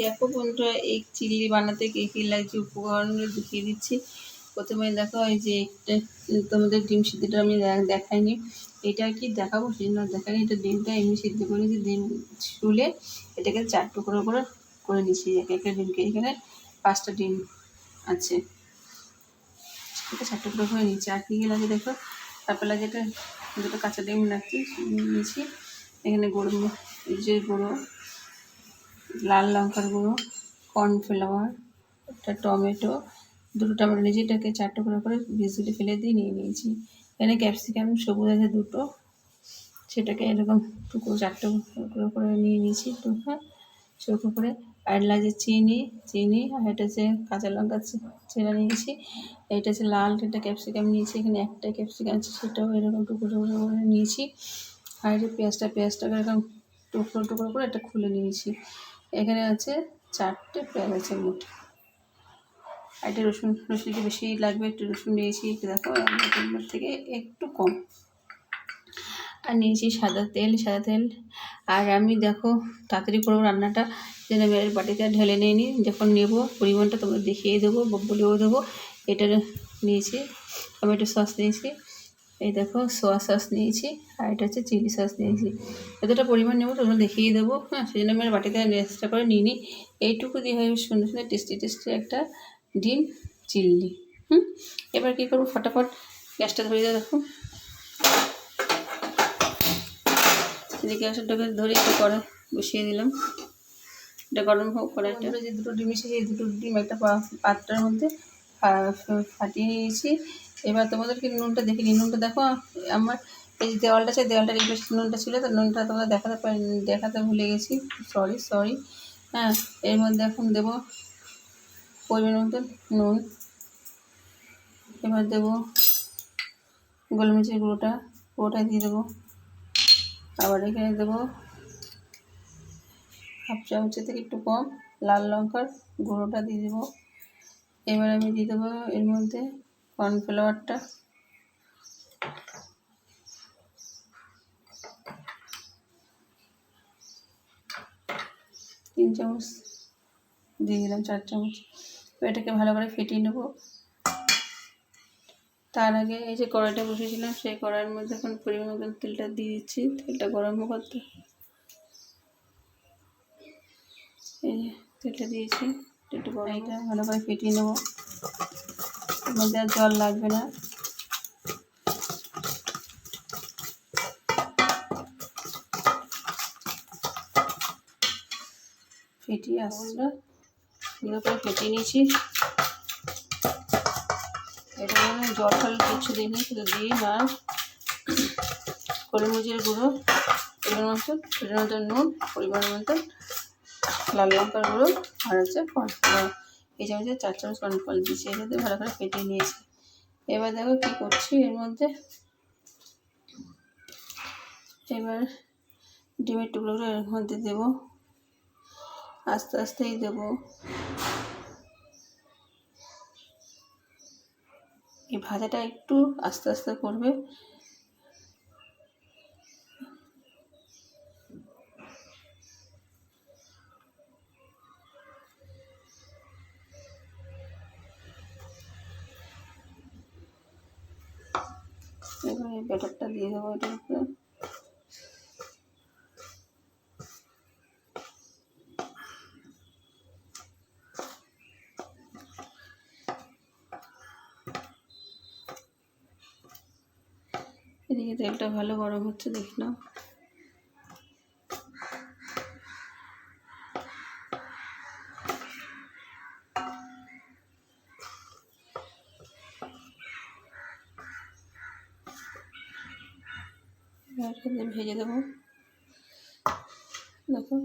দেখো বন্ধুরা এই চিল্লি বানাতে কে কী লাগছে উপকরণগুলো দেখিয়ে দিচ্ছি। প্রথমে দেখো এই যে তোমাদের ডিম সিদ্ধটা আমি দেখাইনি। এটা কি দেখাবো সেই জন্য দেখাইনি, এটা ডিমটা এমনি সিদ্ধ করে যে ডিম শুলে এটাকে চার টুকরো করে করে নিচ্ছি, এক একটা ডিমকে। এখানে পাঁচটা ডিম আছে। এটা চার টুকরো করে নিচ্ছি। আর কী কী লাগে দেখো? তারপর লাগে এটা, দুটো কাঁচা ডিম লাগছে নিয়েছি এখানে এই যে গুঁড়ো লাল লঙ্কার গুঁড়ো, কর্নফ্লাওয়ার, একটা টমেটো দুটো টমেটো নিয়েছি এটাকে চার টুকরো করে ভিজিলে ফেলে দিয়ে নিয়ে নিয়েছি। এখানে ক্যাপসিকাম, সবুজ আছে দুটো, সেটাকে এরকম টুকরো চার টুকরো করে নিয়ে নিয়েছি টুকরো চৌকো করে আর লাগছে চিনি চিনি, আর এটা হচ্ছে কাঁচা লঙ্কা চেরা নিয়েছি। এটা হচ্ছে লাল এটা ক্যাপসিকাম নিয়েছি, এখানে একটা ক্যাপসিকাম আছে, সেটাও এরকম টুকরো টুকরো করে নিয়েছি। আর পেঁয়াজটা, পেঁয়াজটাকে এরকম টুকরো টুকরো করে এটা খুলে নিয়েছি। এখানে আছে চারটে পেঁয়াজ আছে মোট। আর এটা রসুন রসুন একটু বেশি লাগবে, একটু রসুন নিয়েছি একটু দেখো, আমার থেকে একটু কম। আর নিয়েছি সাদা তেল সাদা তেল। আর আমি দেখো তাড়াতাড়ি করব রান্নাটা, যেন আমি বাটিতে ঢেলে নিয়ে নিই যখন নেব, পরিমাণটা তোমরা দেখিয়ে দেবো বলেও দেবো। এটা নিয়েছি, টমেটো সস নিয়েছি। এই দেখো সোয়া সস নিয়েছি, আর এটা হচ্ছে চিলি সস নিয়েছি। যতটা পরিমাণ নেব তোমরা দেখিয়ে দেবো হ্যাঁ সেই জন্য আমি বাটিতে এক্সট্রা করে নিই নি এইটুকু দিয়ে হয় সুন্দর সুন্দর টেস্টি টেস্টি একটা ডিম চিল্লি, হুম? এবার কী করব? ফটাফট গ্যাসটা ধরে দিয়ে দেখো। এদিকে গ্যাসটাকে ধরে একটু করে বসিয়ে দিলাম এটা গরম হোক কড়াইটা যে দুটো ডিম এসেছে, এই দুটো ডিম একটা পাত্রের মধ্যে ফাটিয়ে নিয়েছি। এবার তোমাদেরকে নুনটা দেখে নিই নুনটা দেখো, আমার এই যে দেওয়ালটা আছে, দেওয়ালটার এই পাশে নুনটা ছিল, তো নুনটা তোমরা দেখাতে পারি, দেখাতে ভুলে গেছি। সরি সরি হ্যাঁ এর মধ্যে এখন দেবো পরিমাণ মতন নুন। এবার দেবো গোলমরিচের গুঁড়োটা পুরোটা দিয়ে দেবো। আবার এখানে দেবো হাফ চামচের থেকে একটু কম লাল লঙ্কার গুঁড়োটা দিয়ে দেবো। এবার আমি দিয়ে দেবো এর মধ্যে কর্নফ্লাওয়ারটা। তিন চামচ দিয়ে দিলাম, চার চামচ। এটাকে ভালো করে ফেটিয়ে নেব। তার আগে এই যে কড়াইটা বসেছিলাম, সেই কড়াইয়ের মধ্যে এখন পরিমাণ মতন তেলটা দিয়ে দিচ্ছি। তেলটা গরম করতে এই তেলটা দিয়েছি, একটু ভালো করে ফেটিয়ে নেব। মধ্যে জল লাগবে না। ফেটিয়ে আসলো। ভালো করে ফেটিয়ে নিয়েছি। এটা জল ফল কিছু দিইনি শুধু ডিম আর গোলমরিচের গুঁড়ো। পরিমাণ মতন পরিমাণ মতন নুন, পরিমাণ মতন লাল লঙ্কার গুঁড়ো, আর হচ্ছে এই চামচে চার চামচ কর্নফ্লাওয়ার দিয়েছি এটাতে ভালো করে ফেটিয়ে নিয়েছি। এবার দেখো কী করছি, এর মধ্যে এবার ডিমের টুকরোগুলো এর মধ্যে দেবো। আস্তে আস্তেই দেবো। এই ভাজাটা একটু আস্তে আস্তে করবে। এবার এই ব্যাটারটা দিয়ে দেবো এটার উপরে এদিকে তেলটা ভালো গরম হচ্ছে দেখি নাও। ভেজে দেবো। দেখো।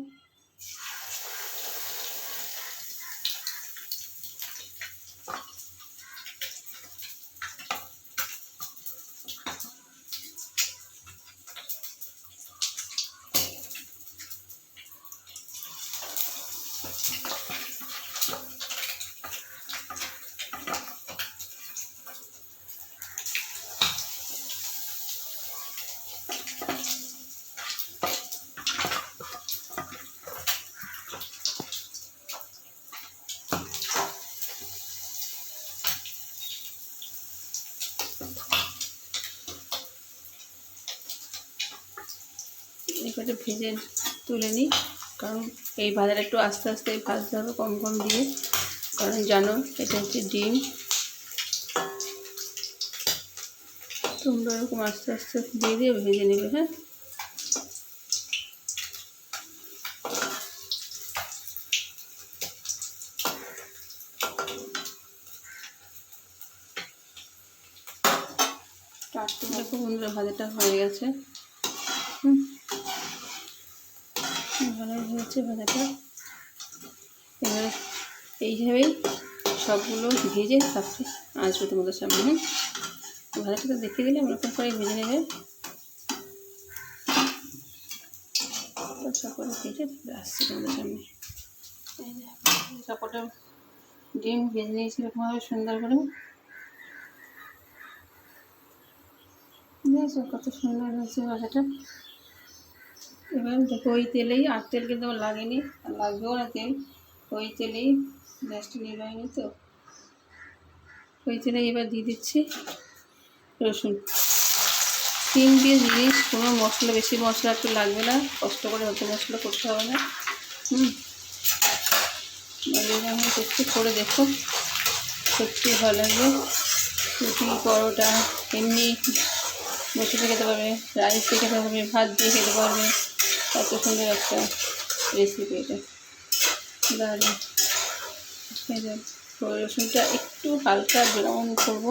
ভেজে তুলে নিই, কারণ এই ভাজাটা একটু আস্তে আস্তে ভাজতে হবে কম কম দিয়ে। কারণ জানো, এটা হচ্ছে ডিম। তোমরা এরকম আস্তে আস্তে দিয়ে দিয়ে ভেজে নেবে হ্যাঁ? দেখো বন্ধুরা, ভাজাটা হয়ে গেছে। হুম। ভালো হয়েছে ভাজাটা এবারে এইভাবেই সবগুলো ভেজে তারপরে আসবে তোমাদের সামনে হ্যাঁ? ভাজাটা তো দেখিয়ে দিলে এরকম করে ভেজে নেবে। সকলে ভেজে আসছে তোমাদের সামনে। এই ডিম ভেজে নিয়েছি এরকমভাবে সুন্দর করে। কত সুন্দর হয়েছে ভাজাটা? এবার দেখো ওই তেলেই, আর তেল কিন্তু আমার লাগেনি, আর লাগবেও না তেল। ওই তেলেই গ্যাসটা নিবাইনি তো। ওই তেলেই এবার দিয়ে দিচ্ছি রসুন। তিন পিস জিনিস, কোনো মশলা, বেশি মশলা একটু লাগবে না, কষ্ট করে অত মশলা করতে হবে না। হুম। একটু করে দেখো, সত্যি ভালো লাগবে। রুটি, পরোটা, এমনি বসে খেতে পারবে, রাইস দিয়ে খেতে পারবে, ভাত দিয়ে খেতে পারবে। কত সুন্দর একটা রেসিপি এটা। দারুণ। রসুনটা একটু হালকা ব্রাউন করব।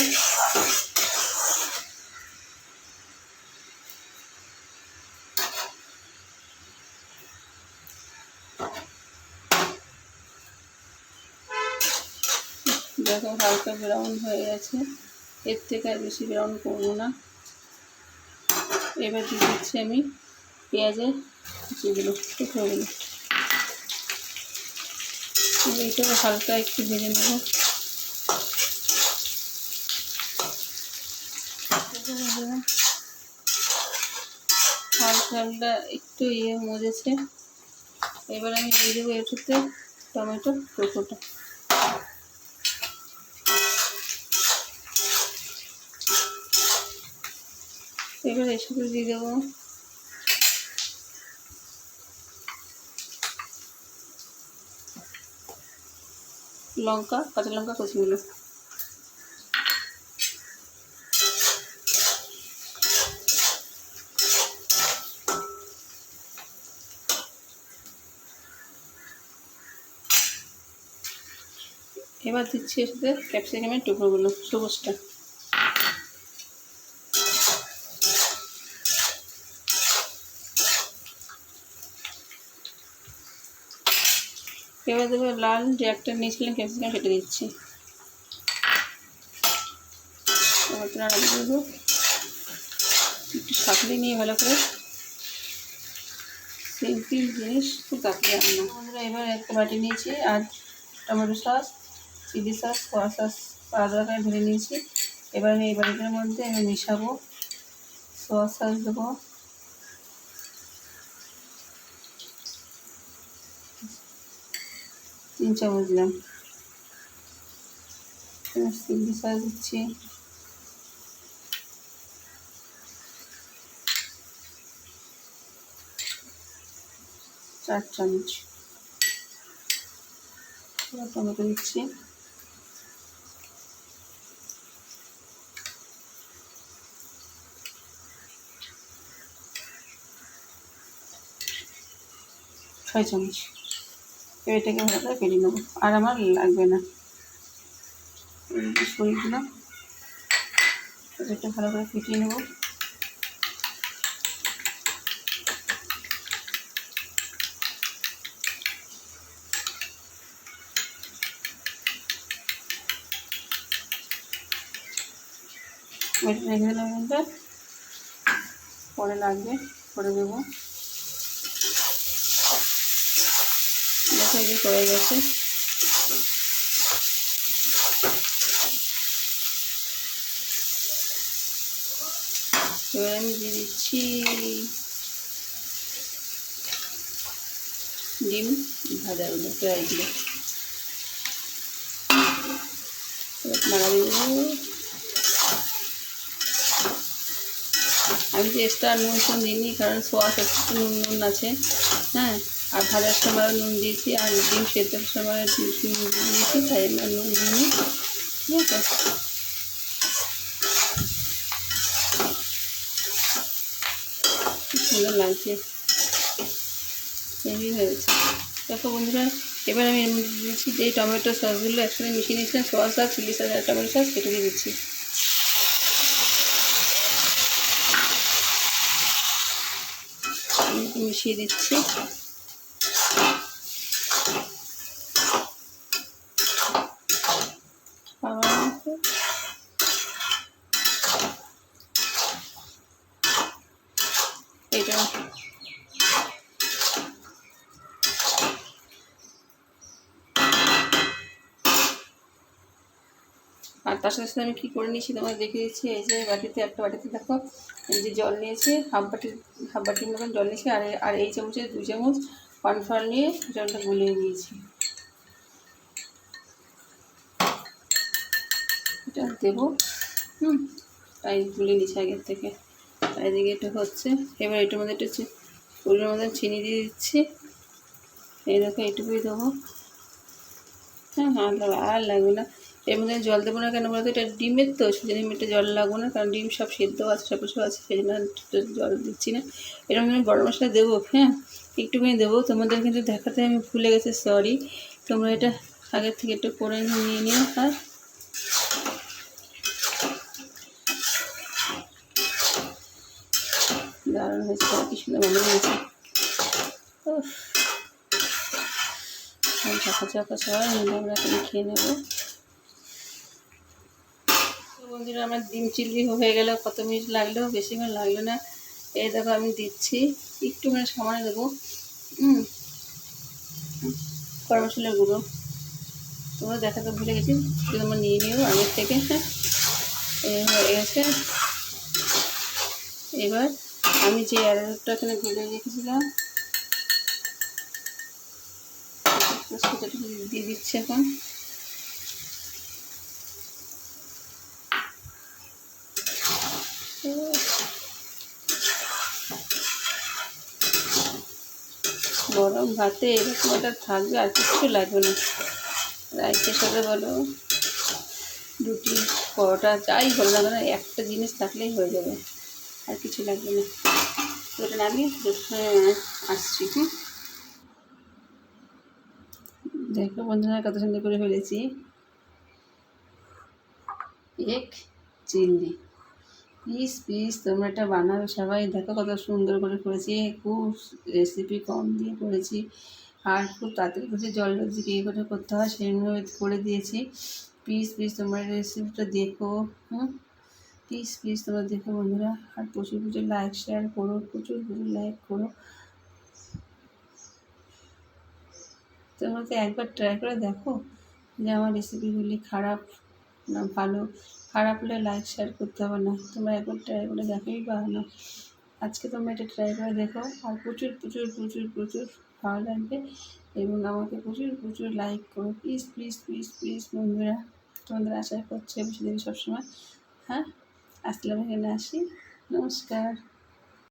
দেখো হালকা ব্রাউন হয়ে গেছে। এর থেকে আর বেশি ব্রাউন করব না। এবার দিয়ে দিচ্ছি আমি পেঁয়াজের যেগুলো টুকরোগুলো এইটাও হালকা একটু ভেজে নেব। হালকা একটু ইয়ে মজেছে। এবার আমি দিয়ে দেবো এটাতে টমেটো টুকরোটা এবার সাথে দিয়ে দেবো লঙ্কা কাঁচা লঙ্কা কচিগুলো এবার দিচ্ছি এর সাথে ক্যাপসিকামের টুকরোগুলো সবুজটা। এবার দেবো লাল যে একটা নিয়েছিলাম ক্যাপসিকাম সেটা দিচ্ছি। একটু সাকলে নিয়ে ভালো করে সিম্পল জিনিস, খুব তাড়াতাড়ি রান্না বন্ধুরা, এবার একটা বাটি নিয়েছি, আর tomato sauce, chilli sauce soya sauce আলাদা করে ঢেলে নিয়েছি। এবার আমি এই বাটিটার মধ্যে আমি মিশাবো। সোয়া সস দেবো। তিন চামচ দিলাম চিলি দিচ্ছি। চার চামচ টমেটো দিচ্ছি। ছয় চামচ এটাকে ভালো করে কেটে নেব। আর আমার লাগবে না। সরিয়ে এটা ভালো করে ফিটিয়ে নেব। রেখে দিলাম পরে লাগবে করে দেবো। যে করে গেছে। এবার আমি দিয়ে দিচ্ছি। ডিম ভাজাগুলো ফ্রাইগুলো নাড়া দিয়ে আমি যে এক্সট্রা নুন টুন দিইনি, কারণ সোয়া সস নুন নুন আছে। হ্যাঁ? আর ভাজার সময় নুন দিয়েছি, আর ডিম সেদ্ধর সময় নুন দিয়েছি, তাই জন্য নুন দিইনি। ঠিক আছে। সুন্দর লাগছে। হেভি হয়েছে। দেখো বন্ধুরা, এবার আমি দিচ্ছি যে টমেটো সসগুলো একসাথে মিশিয়ে নিয়েছিলাম, সস চিলি সস, আর টমেটো সস সেটা দিয়ে দিচ্ছি। মিশিয়ে দিচ্ছি আবার এটা। আর তার সাথে সাথে আমি কী করে নিয়েছি তোমাকে দেখে দিচ্ছি, এই যে বাটিতে, একটা বাটিতে দেখো, এই যে জল নিয়েছি হাফ বাটি হাফ বাটির মতন জল নিয়েছি, আর আর এই চামচে দু চামচ কর্নফ্লাওয়ার নিয়ে জলটা গুলিয়ে নিয়েছি। এটা দেবো, হুম, তাই গুলে নিয়েছি আগের থেকে। তাই দিকে এটা হচ্ছে। এবার এটার মধ্যে একটু ফুলের মধ্যে চিনি দিয়ে দিচ্ছি। এই দেখো, এইটুকুই দেবো। হ্যাঁ হ্যাঁ আর লাগবে না। এর মধ্যে জল দেবো না কেন বলতো? এটা ডিমের তো সেই জন্য জল লাগবো না, কারণ ডিম সব সেদ্ধ আছে, সব কিছু আছে, সেই জন্য জল দিচ্ছি না। এরকম আমি গরম মশলা দেবো হ্যাঁ? একটুখানি দেবো। তোমাদের কিন্তু দেখাতে আমি ভুলে গেছি সরি তোমরা এটা আগের থেকে একটু করে নিয়ে নিও আর দারুণ হয়েছে কি সুন্দর মনে হয়েছে। চাপা চাপা সবাই মিলে আমরা এখানে খেয়ে নেব। বন্ধুরা, আমার ডিম চিল্লি হয়ে গেল, কত মিনিট লাগল? বেশিক্ষণ লাগল না। এই দেখো, আমি দিচ্ছি। একটু মানে সামান্য দেবো। হুম গরম মশলার গুঁড়ো। তোমরা দেখাতে ভুলে গেছি তোমরা নিয়ে নিও আগের থেকে। হ্যাঁ। হয়ে গেছে। এবার আমি যে অ্যারোটা এখানে গুলে রেখেছিলাম দিয়ে দিচ্ছি এখন। গরম ভাতে এরকম একটা থাকবে, আর কিচ্ছু লাগবে না। রাইসের সাথে বলো, রুটি, পরোটা, যাই ভালো লাগবে না একটা জিনিস থাকলেই হয়ে যাবে। আর কিছু লাগবে না। এটা নামিয়ে আসছি দেখো বন্ধুরা কত সুন্দর করে ফেলেছি। এক চিংড়ি। পিস পিস, তোমরা এটা বানাবে সবাই। দেখো কত সুন্দর করে করেছি। খুব রেসিপি কম দিয়ে করেছি। আর খুব তাড়াতাড়ি করে জল কী করে করতে হয় সেভাবে করে দিয়েছি। পিস পিস, তোমরা রেসিপিটা দেখো, হুম? প্লিজ প্লিজ তোমরা দেখো বন্ধুরা, আর প্রচুর প্রচুর লাইক শেয়ার করো, প্রচুর প্রচুর লাইক করো। তোমরা তো একবার ট্রাই করে দেখো যে আমার রেসিপিগুলি খারাপ না ভালো। খারাপ হলে লাইক শেয়ার করতে হবে না। তোমরা একবার ট্রাই করে দেখোই বা না। আজকে তোমরা এটা ট্রাই করে দেখো, আর প্রচুর প্রচুর প্রচুর প্রচুর ভালো লাগবে এবং আমাকে প্রচুর প্রচুর লাইক করো। প্লিজ প্লিজ প্লিজ প্লিজ বন্ধুরা, তোমাদের আশা করছে বেশি দিন সবসময় হ্যাঁ? আসলে আমি এখানে আসি। নমস্কার।